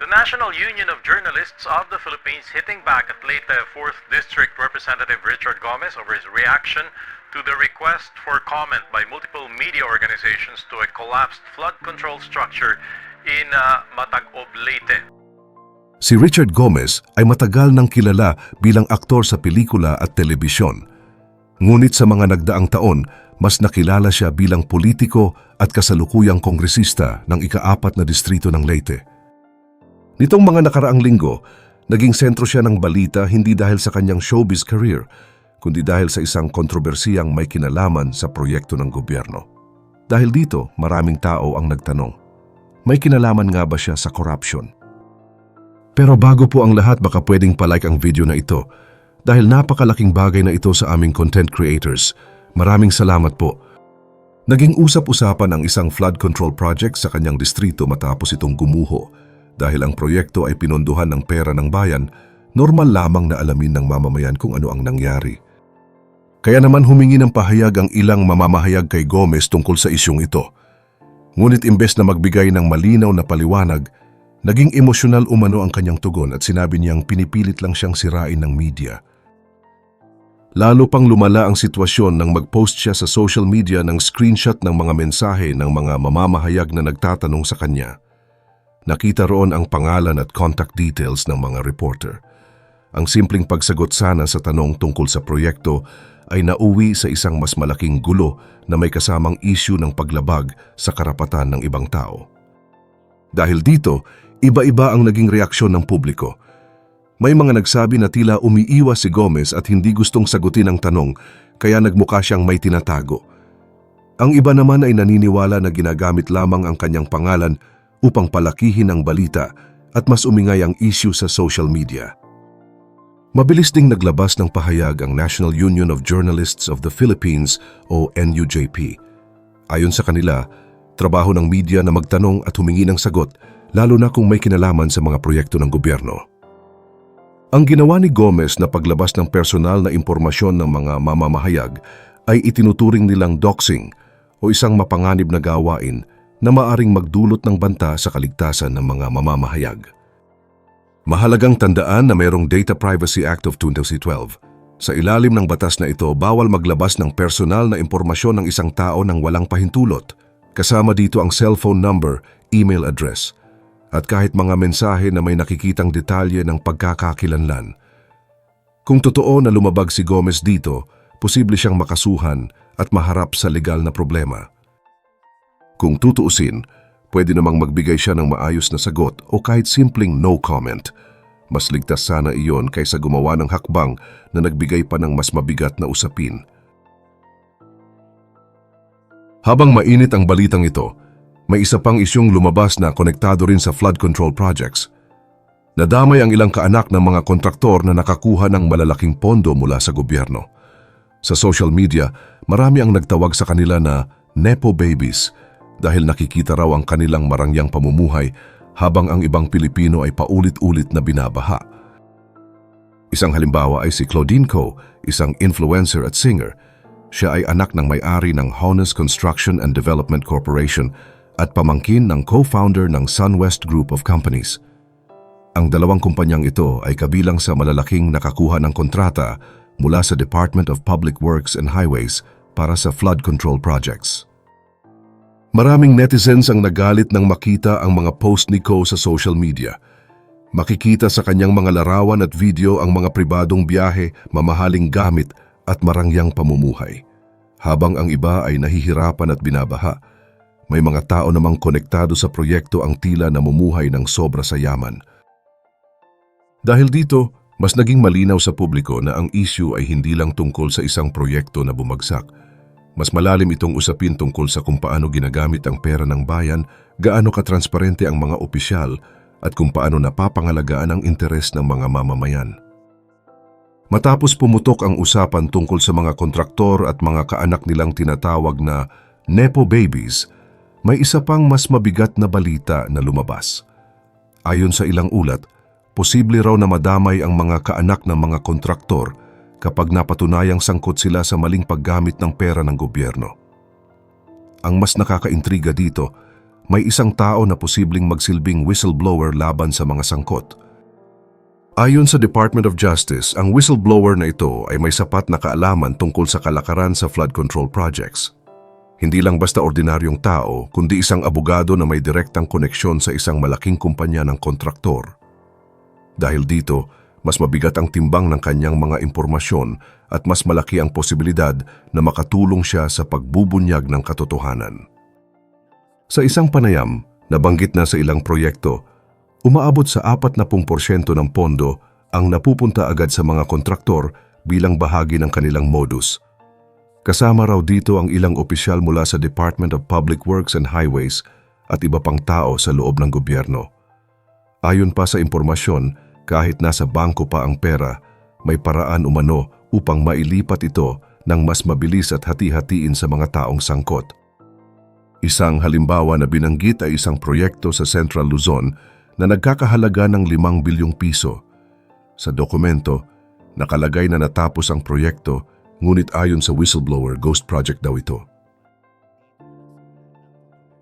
The National Union of Journalists of the Philippines hitting back at Leyte 4th District Representative Richard Gomez over his reaction to the request for comment by multiple media organizations to a collapsed flood control structure in uh, Matagob, Leyte. Si Richard Gomez ay matagal nang kilala bilang aktor sa pelikula at telebisyon. Ngunit sa mga nagdaang taon, mas nakilala siya bilang politiko at kasalukuyang kongresista ng ikaapat na distrito ng Leyte. Nitong mga nakaraang linggo, naging sentro siya ng balita hindi dahil sa kanyang showbiz career, kundi dahil sa isang kontrobersiyang may kinalaman sa proyekto ng gobyerno. Dahil dito, maraming tao ang nagtanong, may kinalaman nga ba siya sa corruption? Pero bago po ang lahat baka pwedeng palike ang video na ito dahil napakalaking bagay na ito sa aming content creators. Maraming salamat po. Naging usap-usapan ang isang flood control project sa kanyang distrito matapos itong gumuho. Dahil ang proyekto ay pinondohan ng pera ng bayan, normal lamang na alamin ng mamamayan kung ano ang nangyari. Kaya naman humingi ng pahayag ang ilang mamamahayag kay Gomez tungkol sa isyong ito. Ngunit imbes na magbigay ng malinaw na paliwanag, Naging emosyonal umano ang kanyang tugon at sinabi niyang pinipilit lang siyang sirain ng media. Lalo pang lumala ang sitwasyon nang mag-post siya sa social media ng screenshot ng mga mensahe ng mga mamamahayag na nagtatanong sa kanya. Nakita roon ang pangalan at contact details ng mga reporter. Ang simpleng pagsagot sana sa tanong tungkol sa proyekto ay nauwi sa isang mas malaking gulo na may kasamang issue ng paglabag sa karapatan ng ibang tao. Dahil dito, iba-iba ang naging reaksyon ng publiko. May mga nagsabi na tila umiiwas si Gomez at hindi gustong sagutin ang tanong kaya nagmukha siyang may tinatago. Ang iba naman ay naniniwala na ginagamit lamang ang kanyang pangalan upang palakihin ang balita at mas umingay ang issue sa social media. Mabilis ding naglabas ng pahayag ang National Union of Journalists of the Philippines o NUJP. Ayon sa kanila, trabaho ng media na magtanong at humingi ng sagot lalo na kung may kinalaman sa mga proyekto ng gobyerno. Ang ginawa ni Gomez na paglabas ng personal na impormasyon ng mga mamamahayag ay itinuturing nilang doxing o isang mapanganib na gawain na maaring magdulot ng banta sa kaligtasan ng mga mamamahayag. Mahalagang tandaan na mayroong Data Privacy Act of 2012. Sa ilalim ng batas na ito, bawal maglabas ng personal na impormasyon ng isang tao ng walang pahintulot. Kasama dito ang cellphone number, email address, at kahit mga mensahe na may nakikitang detalye ng pagkakakilanlan. Kung totoo na lumabag si Gomez dito, posible siyang makasuhan at maharap sa legal na problema. Kung tutuusin, pwede namang magbigay siya ng maayos na sagot o kahit simpleng no comment. Mas ligtas sana iyon kaysa gumawa ng hakbang na nagbigay pa ng mas mabigat na usapin. Habang mainit ang balitang ito, may isa pang isyong lumabas na konektado rin sa flood control projects. Nadamay ang ilang kaanak ng mga kontraktor na nakakuha ng malalaking pondo mula sa gobyerno. Sa social media, marami ang nagtawag sa kanila na Nepo Babies dahil nakikita raw ang kanilang marangyang pamumuhay habang ang ibang Pilipino ay paulit-ulit na binabaha. Isang halimbawa ay si Claudine Co, isang influencer at singer. Siya ay anak ng may-ari ng Honest Construction and Development Corporation at pamangkin ng co-founder ng SunWest Group of Companies. Ang dalawang kumpanyang ito ay kabilang sa malalaking nakakuha ng kontrata mula sa Department of Public Works and Highways para sa flood control projects. Maraming netizens ang nagalit nang makita ang mga post ni Co sa social media. Makikita sa kanyang mga larawan at video ang mga pribadong biyahe, mamahaling gamit at marangyang pamumuhay. Habang ang iba ay nahihirapan at binabaha, may mga tao namang konektado sa proyekto ang tila namumuhay ng sobra sa yaman. Dahil dito, mas naging malinaw sa publiko na ang issue ay hindi lang tungkol sa isang proyekto na bumagsak. Mas malalim itong usapin tungkol sa kung paano ginagamit ang pera ng bayan, gaano katransparente ang mga opisyal, at kung paano napapangalagaan ang interes ng mga mamamayan. Matapos pumutok ang usapan tungkol sa mga kontraktor at mga kaanak nilang tinatawag na Nepo Babies, may isa pang mas mabigat na balita na lumabas. Ayon sa ilang ulat, posible raw na madamay ang mga kaanak ng mga kontraktor kapag napatunayang sangkot sila sa maling paggamit ng pera ng gobyerno. Ang mas nakakaintriga dito, may isang tao na posibleng magsilbing whistleblower laban sa mga sangkot. Ayon sa Department of Justice, ang whistleblower na ito ay may sapat na kaalaman tungkol sa kalakaran sa flood control projects. Hindi lang basta ordinaryong tao, kundi isang abogado na may direktang koneksyon sa isang malaking kumpanya ng kontraktor. Dahil dito, mas mabigat ang timbang ng kanyang mga impormasyon at mas malaki ang posibilidad na makatulong siya sa pagbubunyag ng katotohanan. Sa isang panayam, nabanggit na sa ilang proyekto, umaabot sa 40% ng pondo ang napupunta agad sa mga kontraktor bilang bahagi ng kanilang modus. Kasama raw dito ang ilang opisyal mula sa Department of Public Works and Highways at iba pang tao sa loob ng gobyerno. Ayon pa sa impormasyon, kahit nasa bangko pa ang pera, may paraan umano upang mailipat ito ng mas mabilis at hati-hatiin sa mga taong sangkot. Isang halimbawa na binanggit ay isang proyekto sa Central Luzon na nagkakahalaga ng 5 bilyong piso. Sa dokumento, nakalagay na natapos ang proyekto ngunit ayon sa whistleblower, ghost project daw ito.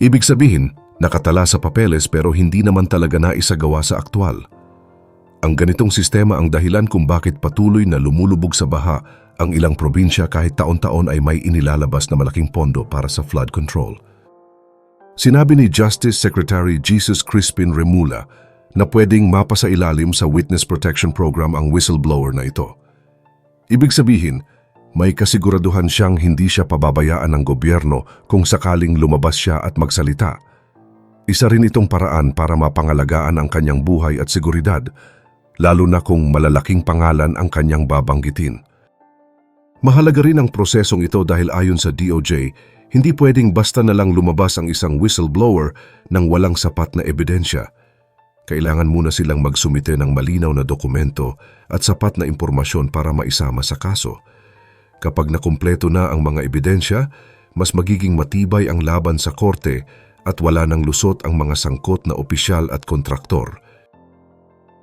Ibig sabihin, nakatala sa papeles pero hindi naman talaga naisagawa sa aktwal. Ang ganitong sistema ang dahilan kung bakit patuloy na lumulubog sa baha ang ilang probinsya kahit taon-taon ay may inilalabas na malaking pondo para sa flood control. Sinabi ni Justice Secretary Jesus Crispin Remula na pwedeng mapasailalim sa Witness Protection Program ang whistleblower na ito. Ibig sabihin, may kasiguraduhan siyang hindi siya pababayaan ng gobyerno kung sakaling lumabas siya at magsalita. Isa rin itong paraan para mapangalagaan ang kanyang buhay at seguridad, lalo na kung malalaking pangalan ang kanyang babanggitin. Mahalaga rin ang prosesong ito dahil ayon sa DOJ, hindi pwedeng basta na lang lumabas ang isang whistleblower nang walang sapat na ebidensya. Kailangan muna silang magsumite ng malinaw na dokumento at sapat na impormasyon para maisama sa kaso. Kapag nakumpleto na ang mga ebidensya, mas magiging matibay ang laban sa korte at wala nang lusot ang mga sangkot na opisyal at kontraktor.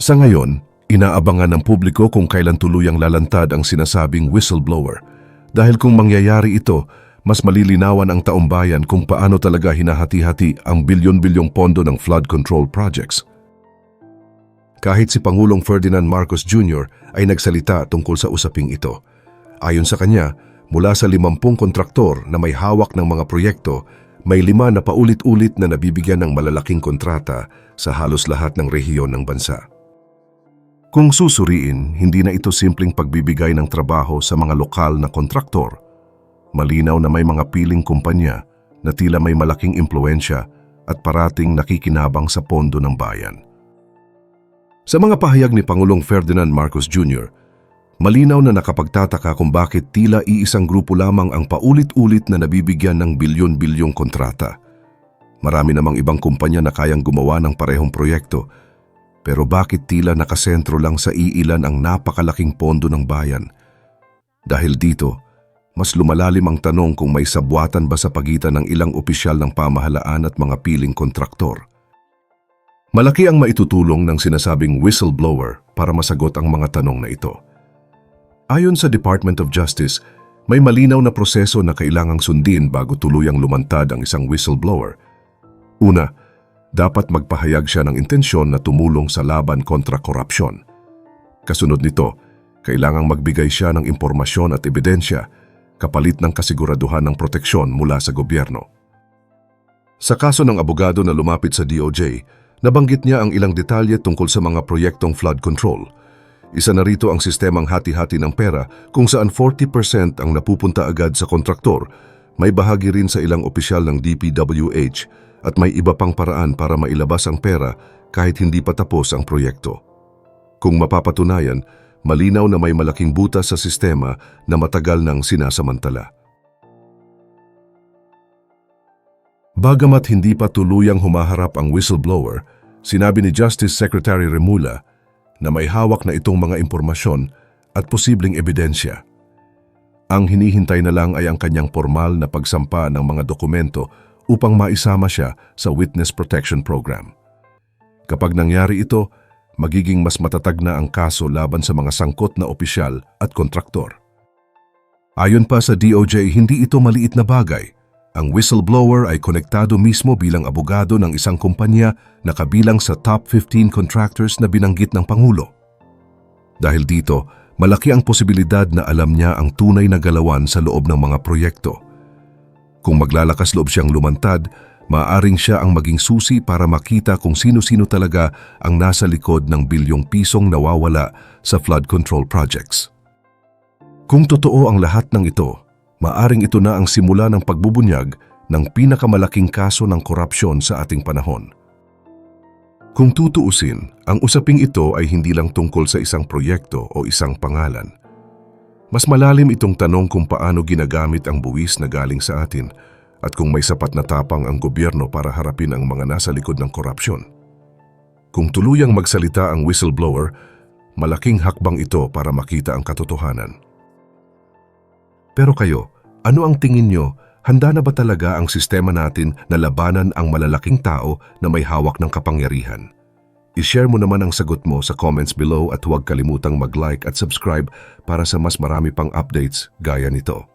Sa ngayon, inaabangan ng publiko kung kailan tuluyang lalantad ang sinasabing whistleblower. Dahil kung mangyayari ito, mas malilinawan ang taumbayan kung paano talaga hinahati-hati ang bilyon-bilyong pondo ng flood control projects. Kahit si Pangulong Ferdinand Marcos Jr. ay nagsalita tungkol sa usaping ito. Ayon sa kanya, mula sa 50 kontraktor na may hawak ng mga proyekto, may lima na paulit-ulit na nabibigyan ng malalaking kontrata sa halos lahat ng rehiyon ng bansa. Kung susuriin, hindi na ito simpleng pagbibigay ng trabaho sa mga lokal na kontraktor. Malinaw na may mga piling kumpanya na tila may malaking impluensya at parating nakikinabang sa pondo ng bayan. Sa mga pahayag ni Pangulong Ferdinand Marcos Jr., malinaw na nakapagtataka kung bakit tila iisang grupo lamang ang paulit-ulit na nabibigyan ng bilyon-bilyong kontrata. Marami namang ibang kumpanya na kayang gumawa ng parehong proyekto, pero bakit tila nakasentro lang sa iilan ang napakalaking pondo ng bayan? Dahil dito, mas lumalalim ang tanong kung may sabwatan ba sa pagitan ng ilang opisyal ng pamahalaan at mga piling kontraktor. Malaki ang maitutulong ng sinasabing whistleblower para masagot ang mga tanong na ito. Ayon sa Department of Justice, may malinaw na proseso na kailangang sundin bago tuluyang lumantad ang isang whistleblower. Una, dapat magpahayag siya ng intensyon na tumulong sa laban kontra korupsyon. Kasunod nito, kailangang magbigay siya ng impormasyon at ebidensya kapalit ng kasiguraduhan ng proteksyon mula sa gobyerno. Sa kaso ng abogado na lumapit sa DOJ, nabanggit niya ang ilang detalye tungkol sa mga proyektong flood control. Isa na rito ang sistemang hati-hati ng pera kung saan 40% ang napupunta agad sa kontraktor, may bahagi rin sa ilang opisyal ng DPWH at may iba pang paraan para mailabas ang pera kahit hindi pa tapos ang proyekto. Kung mapapatunayan, malinaw na may malaking butas sa sistema na matagal nang sinasamantala. Bagamat hindi pa tuluyang humaharap ang whistleblower, sinabi ni Justice Secretary Remula na may hawak na itong mga impormasyon at posibleng ebidensya. Ang hinihintay na lang ay ang kanyang formal na pagsampa ng mga dokumento upang maisama siya sa Witness Protection Program. Kapag nangyari ito, magiging mas matatag na ang kaso laban sa mga sangkot na opisyal at kontraktor. Ayon pa sa DOJ, hindi ito maliit na bagay. Ang whistleblower ay konektado mismo bilang abogado ng isang kumpanya na kabilang sa top 15 contractors na binanggit ng Pangulo. Dahil dito, malaki ang posibilidad na alam niya ang tunay na galawan sa loob ng mga proyekto. Kung maglalakas loob siyang lumantad, maaring siya ang maging susi para makita kung sino-sino talaga ang nasa likod ng bilyong pisong nawawala sa flood control projects. Kung totoo ang lahat ng ito, maaring ito na ang simula ng pagbubunyag ng pinakamalaking kaso ng korupsyon sa ating panahon. Kung tutuusin, ang usaping ito ay hindi lang tungkol sa isang proyekto o isang pangalan. Mas malalim itong tanong kung paano ginagamit ang buwis na galing sa atin at kung may sapat na tapang ang gobyerno para harapin ang mga nasa likod ng korupsyon. Kung tuluyang magsalita ang whistleblower, malaking hakbang ito para makita ang katotohanan. Pero kayo, ano ang tingin nyo? Handa na ba talaga ang sistema natin na labanan ang malalaking tao na may hawak ng kapangyarihan? I-share mo naman ang sagot mo sa comments below at huwag kalimutang mag-like at subscribe para sa mas marami pang updates gaya nito.